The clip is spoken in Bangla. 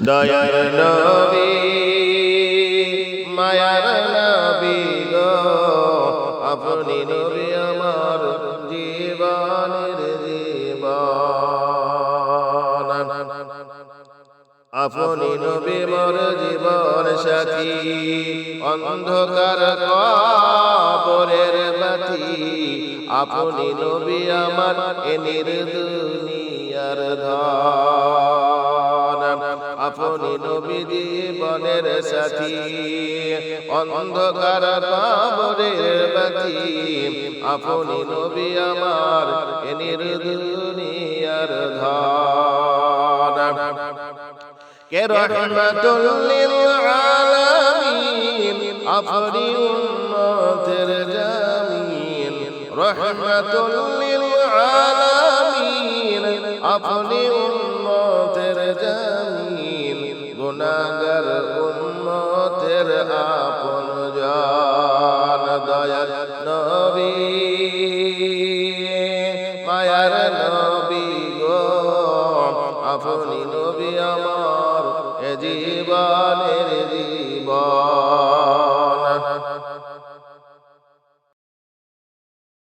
দয়ার নবী মায়ার নবী গো আপনি নবী আমার জীবনের জীবন আপনি নবী মোর জীবন সাথী অন্ধকার কবরের বাতি আপনি নবী আমার দুনিয়ার ধন আপনি নবী জীবনের সাথী। অন্ধকার কবরের বাতি। আপনি নবী আমার এনির দুনিয়ার ধন। কে রহমাতুল লিল আলামিন? আপনি উম্মতের জামিন। রহমাতুল লিল আলামিন। আপনি উম্মতের জামিন। গুনাহগার উন্মতের আপন জান দয়াল নবী। মায়ার নবী গো, আপনি নবী আমার, এ জীবনের জীবন